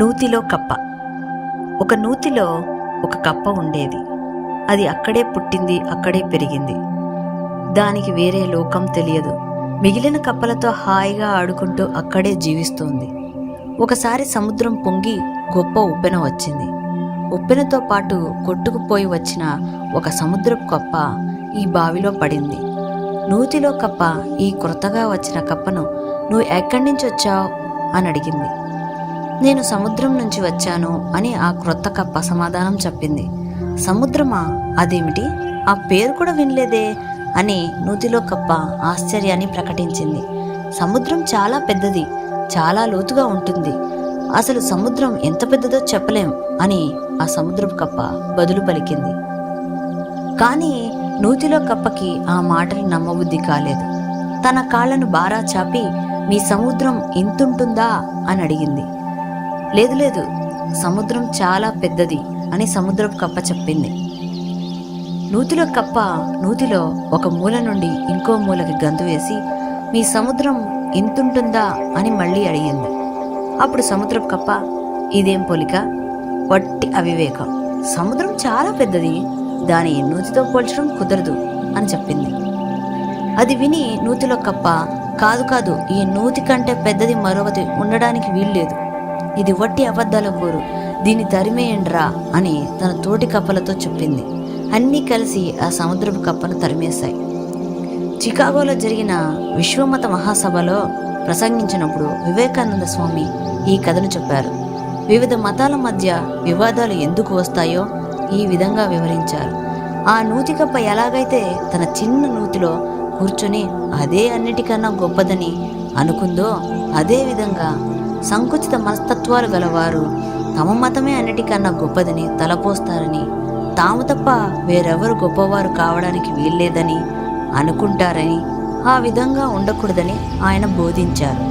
నూతిలో కప్ప. ఒక నూతిలో ఒక కప్ప ఉండేది. అది అక్కడే పుట్టింది అక్కడే పెరిగింది. దానికి వేరే లోకం తెలియదు. మిగిలిన కప్పలతో హాయిగా ఆడుకుంటూ అక్కడే జీవిస్తోంది. ఒకసారి సముద్రం పొంగి గొప్ప ఉప్పెన వచ్చింది. ఉప్పెనతో పాటు కొట్టుకుపోయి వచ్చిన ఒక సముద్రపు కప్ప ఈ బావిలో పడింది. నూతిలో కప్ప ఈ క్రొత్తగా వచ్చిన కప్పను నువ్వు ఎక్కడి నుంచి వచ్చావు? అని అడిగింది. నేను సముద్రం నుంచి వచ్చాను అని ఆ క్రొత్త కప్ప సమాధానం చెప్పింది. సముద్రమా? అదేమిటి? ఆ పేరు కూడా వినలేదే అని నూతిలో కప్ప ఆశ్చర్యాన్ని ప్రకటించింది. సముద్రం చాలా పెద్దది చాలా లోతుగా ఉంటుంది. అసలు సముద్రం ఎంత పెద్దదో చెప్పలేం అని ఆ సముద్రపు కప్ప బదులు పలికింది. కానీ నూతిలో కప్పకి ఆ మాటలు నమ్మబుద్ధి కాలేదు. తన కాళ్ళను బారా చాపి మీ సముద్రం ఇంతుంటుందా? అని అడిగింది. లేదు లేదు. సముద్రం చాలా పెద్దది అని సముద్రపు కప్ప చెప్పింది. నూతిలో కప్ప నూతిలో ఒక మూల నుండి ఇంకో మూలకి గంతు వేసి మీ సముద్రం ఇంతుంటుందా? అని మళ్ళీ అడిగింది. అప్పుడు సముద్రపు కప్ప ఇదేం పోలిక? వట్టి అవివేకం. సముద్రం చాలా పెద్దది. దాని నూతితో పోల్చడం కుదరదు అని చెప్పింది. అది విని నూతిలో కప్ప కాదు కాదు. ఈ నూతి కంటే పెద్దది మరొకటి ఉండడానికి వీల్లేదు. ఇది వట్టి అబద్ధాల కోరు. దీన్ని తరిమేయండ్రా అని తన తోటి కప్పలతో చెప్పింది. అన్నీ కలిసి ఆ సముద్రపు కప్పను తరిమేశాయి. చికాగోలో జరిగిన విశ్వమత మహాసభలో ప్రసంగించినప్పుడు వివేకానంద స్వామి ఈ కథను చెప్పారు. వివిధ మతాల మధ్య వివాదాలు ఎందుకు వస్తాయో ఈ విధంగా వివరించారు. ఆ నూతికప్ప ఎలాగైతే తన చిన్న నూతిలో కూర్చొని అదే అన్నిటికన్నా గొప్పదని అనుకుందో అదే విధంగా సంకుచిత మనస్తత్వాలు గలవారు. తమ మతమే అన్నిటికన్నా గొప్పదని తలపోస్తారని. తాము తప్ప వేరెవరు గొప్పవారు కావడానికి వీల్లేదని అనుకుంటారని ఆ విధంగా ఉండకూడదని ఆయన బోధించారు.